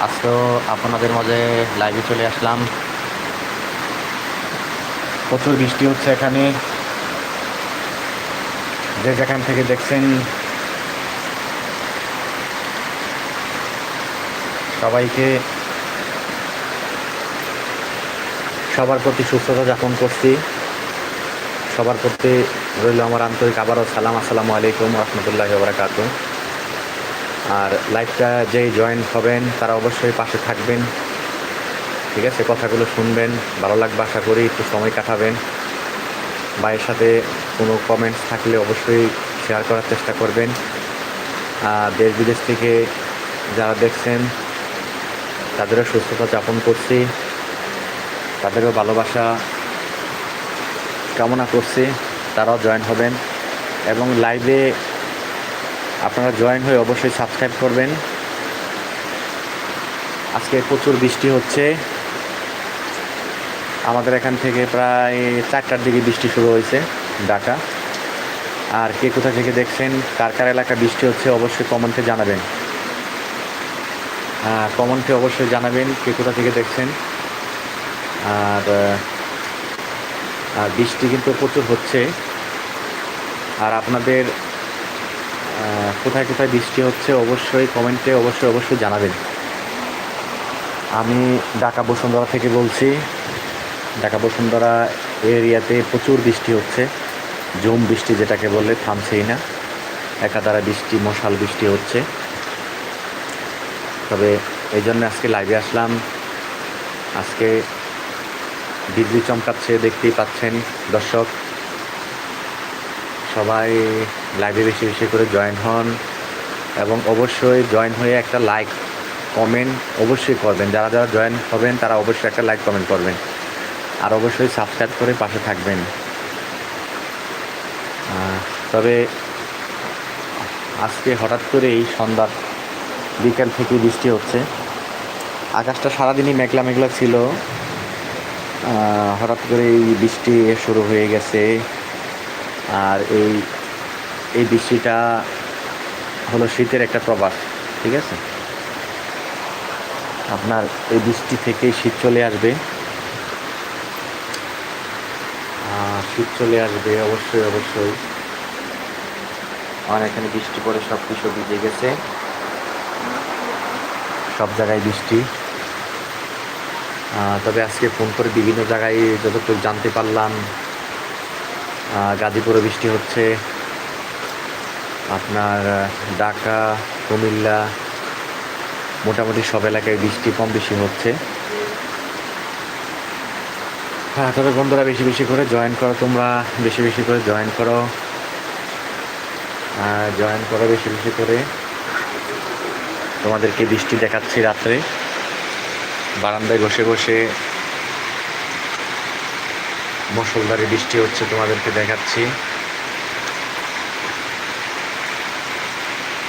আজকেও আপনাদের মাঝে লাইভে চলে আসলাম। প্রচুর বৃষ্টি হচ্ছে এখানে। যে যেখান থেকে দেখছেন, সবাইকে সবার প্রতি সুস্থতা যাপন করছি। সবার প্রতি রইল আমার আন্তরিক আবারও সালাম। আসসালামু আলাইকুম রহমতুল্লাহ বারাকাতু আর লাইভটা যেই জয়েন হবেন, তারা অবশ্যই পাশে থাকবেন। ঠিক আছে, কথাগুলো শুনবেন, ভালো লাগবে আশা করি, একটু সময় কাটাবেন। ভাইয়ের সাথে কোনো কমেন্টস থাকলে অবশ্যই শেয়ার করার চেষ্টা করবেন। দেশ বিদেশ থেকে যারা দেখছেন, তাদেরও সুস্থতা যাপন করছি। তাদেরও ভালোবাসা কামনা করছি, তারাও জয়েন হবেন। এবং লাইভে আপনারা জয়েন হয়ে অবশ্যই সাবস্ক্রাইব করবেন। আজকে প্রচুর বৃষ্টি হচ্ছে। আমাদের এখান থেকে প্রায় চারটার দিকে বৃষ্টি শুরু হয়েছে ঢাকা। আর কে কোথা থেকে দেখছেন, কার কার এলাকা বৃষ্টি হচ্ছে অবশ্যই কমেন্টে জানাবেন। কমেন্টে অবশ্যই জানাবেন কে কোথা থেকে দেখছেন। আর আর বৃষ্টি কিন্তু প্রচুর হচ্ছে। আর আপনাদের কোথায় কোথায় বৃষ্টি হচ্ছে অবশ্যই কমেন্টে অবশ্যই অবশ্যই জানাবেন। আমি ঢাকা বসুন্ধরা থেকে বলছি, ঢাকা বসুন্ধরা এরিয়াতে প্রচুর বৃষ্টি হচ্ছে, জুম বৃষ্টি যেটাকে বললে থামছেই না, একাধারা বৃষ্টি, মশাল বৃষ্টি হচ্ছে। তবে এই জন্য আজকে লাইভে আসলাম। আজকে বিজলি চমকাচ্ছে, দেখতেই পাচ্ছেন দর্শক। সবাই লাইভে বেশি বেশি করে জয়েন হন এবং অবশ্যই জয়েন হয়ে একটা লাইক কমেন্ট অবশ্যই করবেন। যারা যারা জয়েন হবেন, তারা অবশ্যই একটা লাইক কমেন্ট করবেন। আর অবশ্যই সাবস্ক্রাইব করে পাশে থাকবেন। তবে আজকে হঠাৎ করেই সন্ধ্যার বিকাল থেকে বৃষ্টি হচ্ছে। আকাশটা সারাদিনই মেঘলা মেঘলা ছিল। হঠাৎ করে এই বৃষ্টি শুরু হয়ে গেছে। আর এই এই বৃষ্টিটা হলো শীতের একটা প্রভাব ঠিক আছে? আপনার এই বৃষ্টি থেকে শীত চলে আসবে। শীত চলে আসবে অবশ্যই অবশ্যই। আমার এখানে বৃষ্টি পড়ে সব কিছু ভিজে গেছে। সব জায়গায় বৃষ্টি। তবে আজকে ফোন করে বিভিন্ন জায়গায় যতটুকু জানতে পারলাম গাজীপুরে বৃষ্টি হচ্ছে। আপনার ঢাকা, কুমিল্লা, মোটামুটি সব এলাকায় বৃষ্টি কম বেশি হচ্ছে। হ্যাঁ তবে বন্ধুরা, বেশি বেশি করে জয়েন করো, তোমরা বেশি বেশি করে জয়েন করো। জয়েন করো বেশি বেশি করে। তোমাদেরকে বৃষ্টি দেখাচ্ছি রাত্রে। বারান্দায় বসে বসে মুসলধারে বৃষ্টি হচ্ছে তোমাদেরকে দেখাচ্ছি।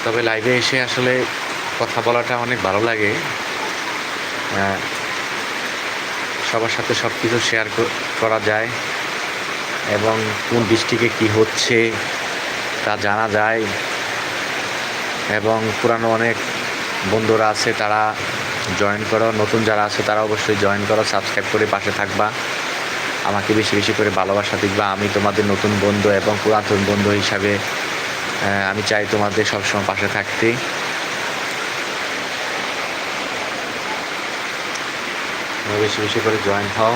তবে লাইভে এসে আসলে কথা বলাটা অনেক ভালো লাগে। আহ, সবার সাথে সব কিছু শেয়ার করা যায় এবং কোন ডিস্ট্রিক্টে কী হচ্ছে তা জানা যায় এবং পুরানো অনেক বন্ধুরা আছে তারা জয়েন করো নতুন যারা আছে তারা অবশ্যই জয়েন করো সাবস্ক্রাইব করে পাশে থাকবা। আমাকে বেশি বেশি করে ভালোবাসা দিবা আমি তোমাদের নতুন বন্ধু এবং পুরাতন বন্ধু হিসাবে আমি চাই তোমাদের সবসময় পাশে থাকতে। বেশি বেশি করে জয়েন হও।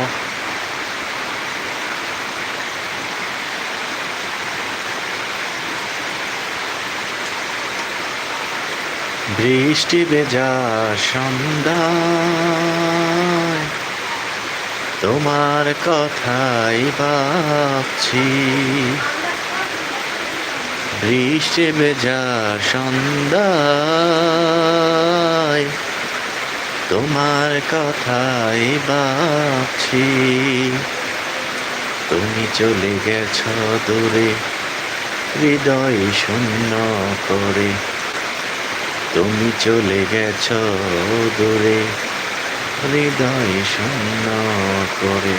বৃষ্টি বেজা সন্ধ্যায় তোমার কথাই ভাবছি। বৃষ্টি বেজা সন্ধ্যায় তোমার কথাই ভাবছি। তুমি চলে গেছ দূরে, হৃদয় শূন্য করে। তুমি চলে গেছ দূরে হৃদয় শূন্য করে।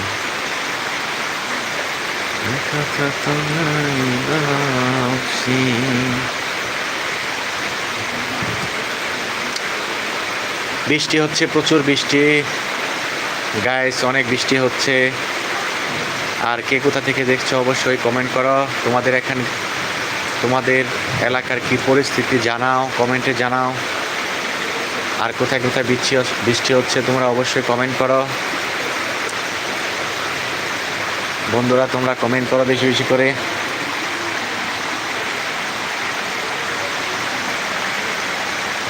বৃষ্টি হচ্ছে, প্রচুর বৃষ্টি। গাইস অনেক বৃষ্টি হচ্ছে। আর কে কোথা থেকে দেখছ অবশ্যই কমেন্ট করো। তোমাদের এখানে তোমাদের এলাকার কি পরিস্থিতি জানাও কমেন্টে জানাও। আর কোথায় কোথায় বৃষ্টি বৃষ্টি হচ্ছে তোমরা অবশ্যই কমেন্ট করো। বন্ধুরা, তোমরা কমেন্ট করো বেশি বেশি করে।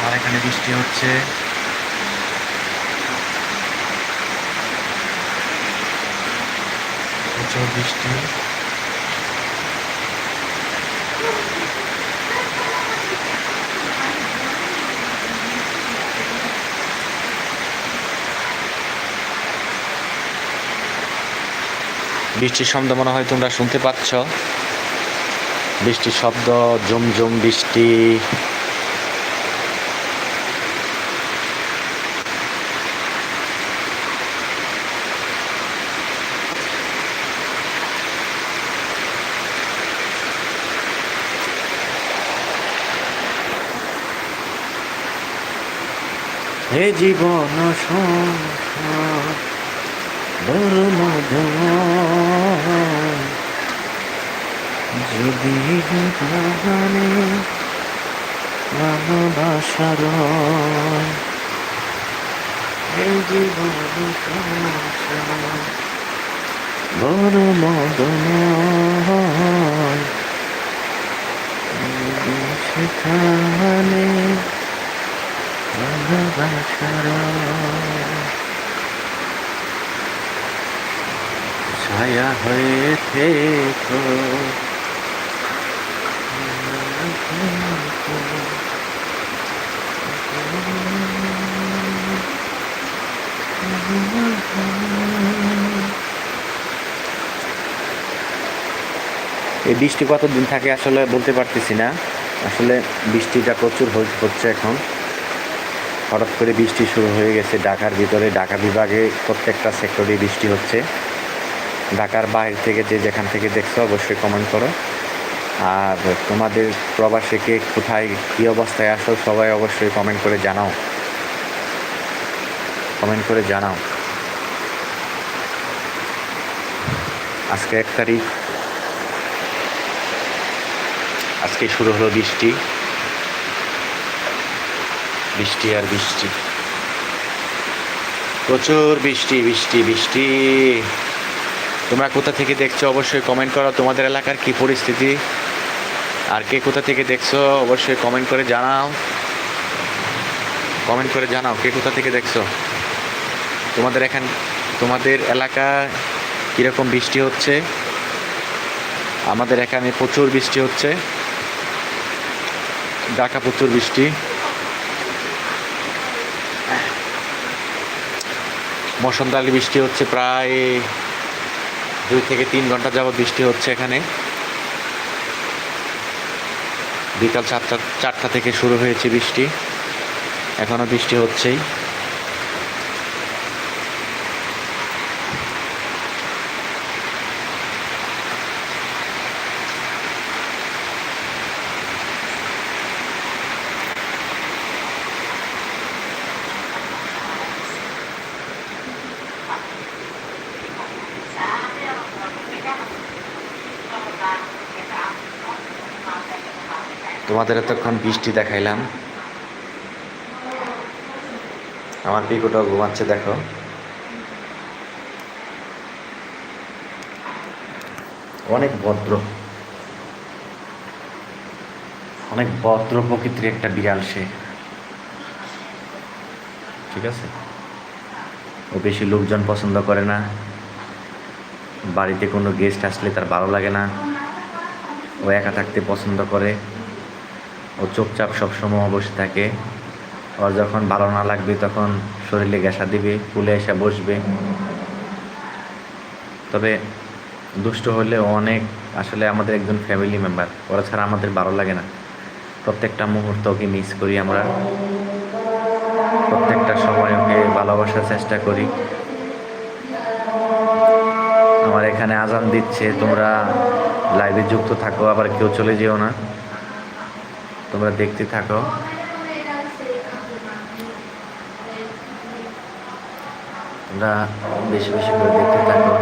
আর এখানে বৃষ্টি হচ্ছে। প্রচুর বৃষ্টি। বৃষ্টির শব্দ মনে হয় তোমরা শুনতে পাচ্ছ বৃষ্টির শব্দ জুম জুম বৃষ্টি হে জীবন সংসার মধুময়। যদি গানে ভালোবাসার হে জীবন বড় মদনয় যদি সেখানে ভালোবাসার ছায়া হয়ে থেকো। এই বৃষ্টি কতদিন থাকে আসলে বলতে পারতেছি না। আসলে বৃষ্টিটা প্রচুর হচ্ছে এখন। হঠাৎ করে বৃষ্টি শুরু হয়ে গেছে ঢাকার ভিতরে। ঢাকা বিভাগে প্রত্যেকটা সেক্টরে বৃষ্টি হচ্ছে। ঢাকার বাইরে থেকে যে যেখান থেকে দেখছ অবশ্যই কমেন্ট করো। আর তোমাদের প্রবাসে কে কোথায় কী অবস্থায় আসো সবাই অবশ্যই কমেন্ট করে জানাও। কমেন্ট করে জানাও। আজকে এক তারিখ। আজকে শুরু হলো বৃষ্টি। বৃষ্টি আর বৃষ্টি। প্রচুর বৃষ্টি বৃষ্টি বৃষ্টি। তোমরা কোথা থেকে দেখছ, অবশ্যই কমেন্ট করো। তোমাদের এলাকার কি পরিস্থিতি? আর কে কোথা থেকে দেখছ, অবশ্যই কমেন্ট করে জানাও। কমেন্ট করে জানাও, কে কোথা থেকে দেখছ? তোমাদের এখান, তোমাদের এলাকা কীরকম বৃষ্টি হচ্ছে? আমাদের এখানে প্রচুর বৃষ্টি হচ্ছে। ঢাকা প্রচুর বৃষ্টি। মশনদালি বৃষ্টি হচ্ছে প্রায় দুই থেকে তিন ঘণ্টা যাবত বৃষ্টি হচ্ছে এখানে। বিকাল চারটা চারটা থেকে শুরু হয়েছে বৃষ্টি। এখনও বৃষ্টি হচ্ছেই। তোমাদের এতক্ষণ বৃষ্টি দেখাইলাম। আমার পিকুটাও ঘুমাচ্ছে, দেখো। অনেক ভদ্র। অনেক ভদ্র প্রকৃতির একটা বিড়াল সে। ঠিক আছে? ও বেশি লোকজন পছন্দ করে না। বাড়িতে কোনো গেস্ট আসলে তার ভালো লাগে না। ও একা থাকতে পছন্দ করে। ও চুপচাপ সবসময় বসে থাকে। ওর যখন ভালো না লাগবে তখন শরীরে গ্যাসা দিবে, কুলে এসে বসবে। তবে দুষ্ট হলে অনেক, আসলে আমাদের একজন ফ্যামিলি মেম্বার ওরা ছাড়া আমাদের ভালো লাগে না। প্রত্যেকটা মুহূর্ত ওকে মিস করি আমরা। প্রত্যেকটা সময় ওকে ভালোবাসার চেষ্টা করি। আমার এখানে আজান দিচ্ছে, তোমরা লাইভে যুক্ত থাকো, আবার কেউ চলে যেও না। তোমরা দেখতে থাকো। তোমরা বেশি বেশি করে দেখতে থাকো।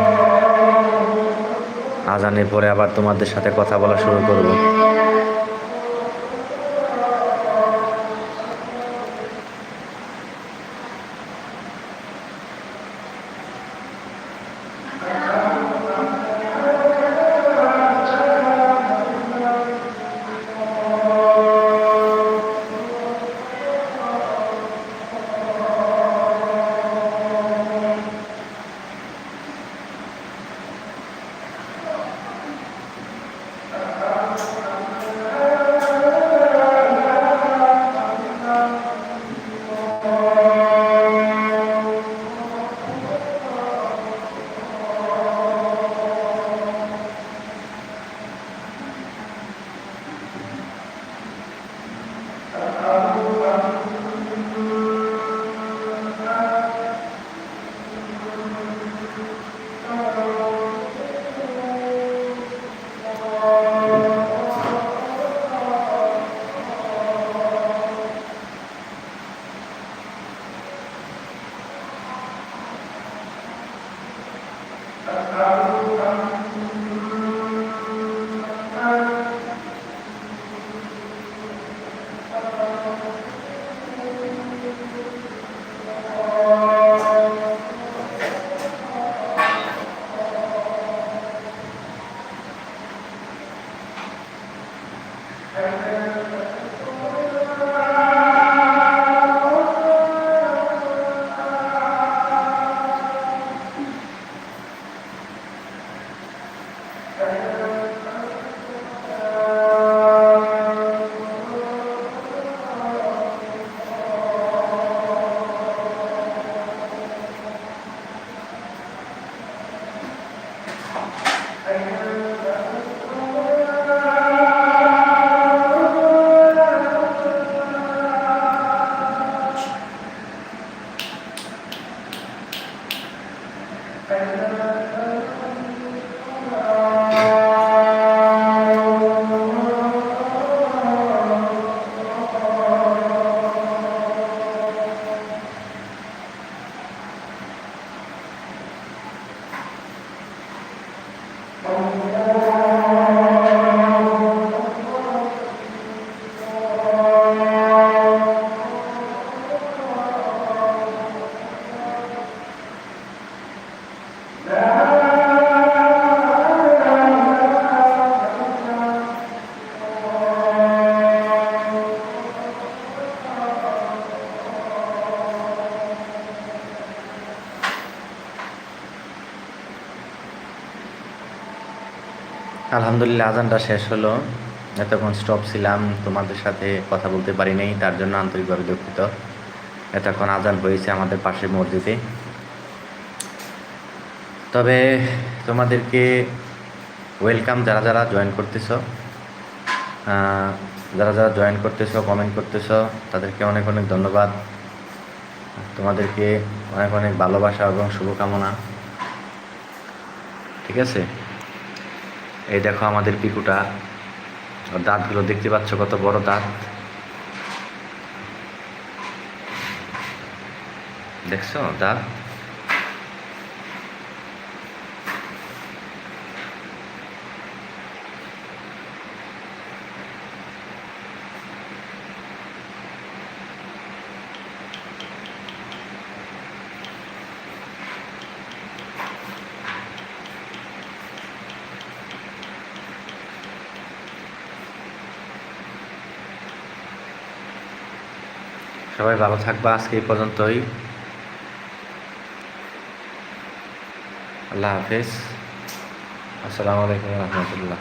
আজানের পরে আবার তোমাদের সাথে কথা বলা শুরু করব। আলহামদুলিল্লাহ আজানটা শেষ হলো। এতক্ষণ স্টপ ছিলাম, তোমাদের সাথে কথা বলতে পারি নাই, তার জন্য আন্তরিকভাবে দুঃখিত। এতক্ষণ আজান হয়েছে আমাদের পাশের মসজিদে। তবে তোমাদেরকে ওয়েলকাম যারা যারা জয়েন করতেছ যারা যারা জয়েন করতেছ কমেন্ট করতেছ, তাদেরকে অনেক অনেক ধন্যবাদ। তোমাদেরকে অনেক অনেক ভালোবাসা এবং শুভকামনা। ঠিক আছে? এই দেখো আমাদের পিকুটা। দাঁতগুলো দেখতে পাচ্ছ কত বড় দাঁত। দেখছ দাঁত? সবাই ভালো থাকবা আজকে এই পর্যন্তই। আল্লাহ হাফেজ। আসসালামু আলাইকুম রহমতুল্লাহ।